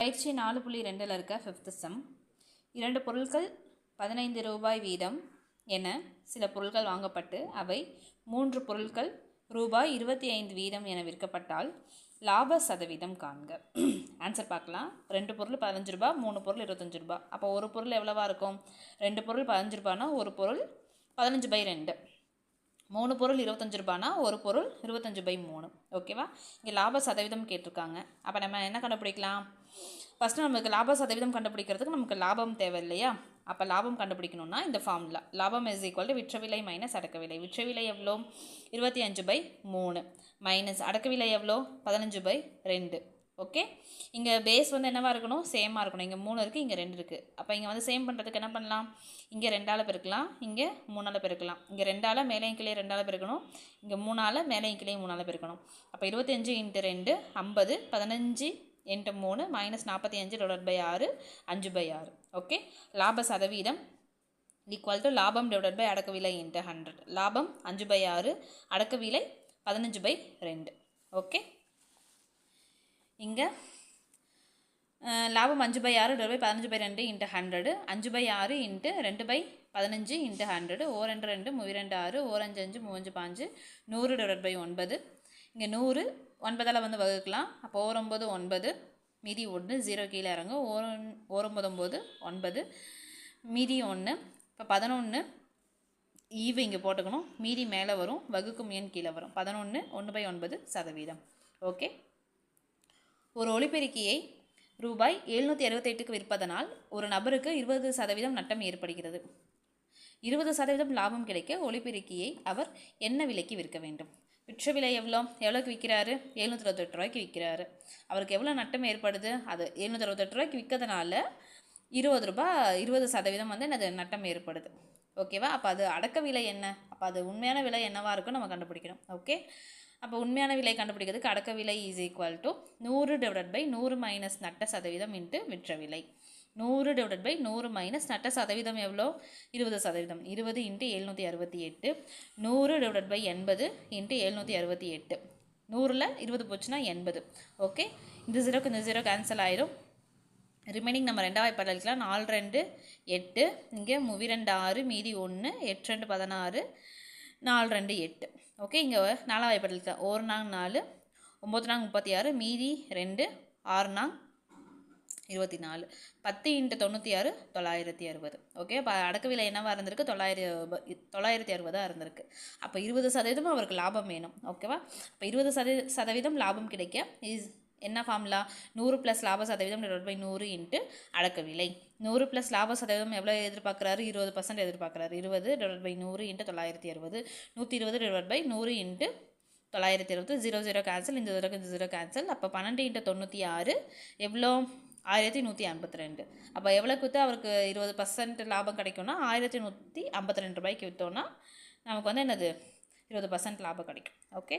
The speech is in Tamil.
பயிற்சி நாலு புள்ளி ரெண்டில் இருக்க ஃபிஃப்த் சம் இரண்டு பொருட்கள் பதினைந்து ரூபாய் வீதம் என சில பொருட்கள் வாங்கப்பட்டு அவை மூன்று பொருட்கள் ரூபாய் இருபத்தி ஐந்து வீதம் என விற்கப்பட்டால் லாப சதவீதம் காண்க. ஆன்சர் பார்க்கலாம். ரெண்டு பொருள் பதினஞ்சு ரூபா மூணு பொருள் இருபத்தஞ்சு ரூபா. அப்போ ஒரு பொருள் எவ்வளவா இருக்கும்? ரெண்டு பொருள் பதினஞ்சு ரூபானா ஒரு பொருள் பதினஞ்சு பை ரெண்டு. மூணு பொருள் இருபத்தஞ்சு ரூபானா ஒரு பொருள் இருபத்தஞ்சு பை மூணு. ஓகேவா இங்கே லாப சதவீதம் கேட்டிருக்காங்க. அப்போ நம்ம என்ன கண்டுபிடிக்கலாம்? ஃபஸ்ட்டு நமக்கு லாப சதவீதம் கண்டுபிடிக்கிறதுக்கு நமக்கு லாபம் தேவை இல்லையா அப்போ லாபம் கண்டுபிடிக்கணும்னா இந்த ஃபார்முலா லாபம் இஸ் ஈக்குவல் டு விற்ற விலை மைனஸ் அடக்க விலை விற்ற விலை எவ்வளோ? இருபத்தி அஞ்சு பை மூணு. மைனஸ் அடக்க விலை எவ்வளோ? பதினஞ்சு பை ரெண்டு. ஓகே இங்கே பேஸ் வந்து என்னவாக இருக்கணும்? சேமாக இருக்கணும். இங்கே மூணு இருக்குது இங்கே ரெண்டு இருக்குது அப்போ இங்கே வந்து சேம் பண்ணுறதுக்கு என்ன பண்ணலாம்? இங்கே ரெண்டால் பெருக்கலாம் இங்கே மூணால் பெருக்கலாம். இங்கே ரெண்டால் மேலேயும் கிளே ரெண்டால் பெருக்கணும். இங்கே மூணால் மேலேயும் கிளே மூணால் பெருக்கணும். அப்போ இருபத்தஞ்சு இன்ட்டு ரெண்டு ஐம்பது பதினஞ்சு இன்ட்டு மூணு மைனஸ் நாற்பத்தி அஞ்சு டிவைட் பை ஆறு அஞ்சு பை ஆறு. ஓகே லாப சதவீதம் ஈக்குவல் டு லாபம் டிவைட் பை அடக்க விலை இன்ட்டு ஹண்ட்ரட் லாபம் அஞ்சு பை ஆறு அடக்க விலை பதினஞ்சு பை ரெண்டு. ஓகே இங்கே லாபம் அஞ்சு பை ஆறு டிவைட் பை பதினஞ்சு பை ரெண்டு இன்ட்டு ஹண்ட்ரடு அஞ்சு பை ஆறு இன்ட்டு ரெண்டு பை பதினஞ்சு இன்ட்டு ஹண்ட்ரடு ஓ ரெண்டு ரெண்டு மூவி ரெண்டு ஆறு ஓர் அஞ்சு அஞ்சு மூவஞ்சு பாஞ்சு நூறு டிவைட் பை ஒன்பது. இங்கே நூறு ஒன்பதால் வந்து வகுக்கலாம். அப்போ ஓரொம்பது ஒன்பது. மீதி ஒன்று ஜீரோ கீழே இறங்கும். ஓரொன் ஓரொம்பது ஒம்பது ஒன்பது. மீதி ஒன்று இப்போ பதினொன்று ஈவு இங்கே போட்டுக்கணும். மீதி மேலே வரும் வகுக்கும் எண் கீழே வரும். பதினொன்று ஒன்று பை ஒன்பது சதவீதம். ஓகே ஒரு ஒளிப்பெருக்கியை ரூபாய் எழுநூற்றி அறுபத்தெட்டுக்கு விற்பதனால் ஒரு நபருக்கு இருபது சதவீதம் நட்டம் ஏற்படுகிறது. இருபது சதவீதம் லாபம் கிடைக்க ஒளிபெருக்கியை அவர் என்ன விலைக்கு விற்க வேண்டும்? விற்ற விலை எவ்வளோ? எவ்வளோக்கு விற்கிறாரு? எழுநூற்றி அறுபத்தெட்டு ரூபாய்க்கு விற்கிறாரு. அவருக்கு எவ்வளோ நட்டம் ஏற்படுது? அது எழுநூற்றி அறுபத்தெட்டு ரூபாய்க்கு விற்கிறதுனால இருபது ரூபாய் இருபது சதவீதம் வந்து எனது நட்டம் ஏற்படுது. ஓகேவா? அப்போ அது அடக்க விலை என்ன? அப்போ அது உண்மையான விலை என்னவாக இருக்குன்னு நம்ம கண்டுபிடிக்கணும். ஓகே? அப்போ உண்மையான விலை கண்டுபிடிக்கிறதுக்கு அடக்க விலை இஸ் ஈக்குவல் டு நூறு டிவைட் பை நூறு மைனஸ் நட்ட சதவீதம் இன்ட்டு விற்ற விலை. நூறு டிவைட் பை நூறு மைனஸ் நட்ட சதவீதம் எவ்வளோ? இருபது சதவீதம். இருபது இன்ட்டு எழுநூற்றி அறுபத்தி எட்டு. நூறு டிவைட் பை எண்பது இன்ட்டு எழுநூற்றி அறுபத்தி எட்டு. நூறில் இருபது போச்சுன்னா எண்பது. ஓகே இந்த ஜீரோக்கு இந்த ஜீரோ கேன்சல் ஆயிரும். ரிமைனிங் நம்ம ரெண்டாவது படலிக்கலாம் நாலு ரெண்டு எட்டு. இங்கே மூவி ரெண்டு ஆறு மீதி ஒன்று எட்டு ரெண்டு பதினாறு. நாலு ரெண்டு எட்டு. ஓகே இங்கே நாலாம் படலிக்கலாம் ஒரு நாங் நாலு ஒம்பது நாங் முப்பத்தி ஆறு மீதி ரெண்டு ஆறு நாங் இருபத்தி நாலு. பத்து இன்ட்டு தொண்ணூற்றி ஆறு தொள்ளாயிரத்தி அறுபது. ஓகே இப்போ அடக்க விலை என்னவாக இருந்திருக்கு தொள்ளாயிரம் தொள்ளாயிரத்தி அறுபதாக இருந்திருக்கு. அப்போ இருபது சதவீதம் அவருக்கு லாபம் வேணும். ஓகேவா இப்போ இருபது சதவீ சதவீதம் லாபம் கிடைக்க இஸ் என்ன ஃபார்முலா நூறு ப்ளஸ் லாப சதவீதம் டிவைட் பை நூறு இன்ட்டு அடக்க விலை நூறு ப்ளஸ் லாப சதவீதம் எவ்வளோ எதிர்பார்க்குறாரு? இருபது பர்சன்ட் எதிர்பார்க்குறாரு. இருபது டிவைட் பை நூறு இன்ட்டு தொள்ளாயிரத்தி அறுபது. நூற்றி இருபது டிவைட் பை நூறு இன்ட்டு தொள்ளாயிரத்தி அறுபது. ஜீரோ ஜீரோ கேன்சல் இந்த ஜீரோ இந்த ஜீரோ கேன்சல் அப்போ பன்னெண்டு இன்ட்டு தொண்ணூற்றி ஆறு எவ்வளோ? ஆயிரத்தி நூற்றி ஐம்பத்தி ரெண்டு. அப்போ எவ்வளோக்கு விற்று அவருக்கு இருபது பர்சன்ட் லாபம் கிடைக்கும்னா ஆயிரத்தி நூற்றி ஐம்பத்தி ரெண்டு ரூபாய்க்கு விற்றோன்னா நமக்கு வந்து என்னது? இருபது பர்சன்ட் லாபம் கிடைக்கும். ஓகே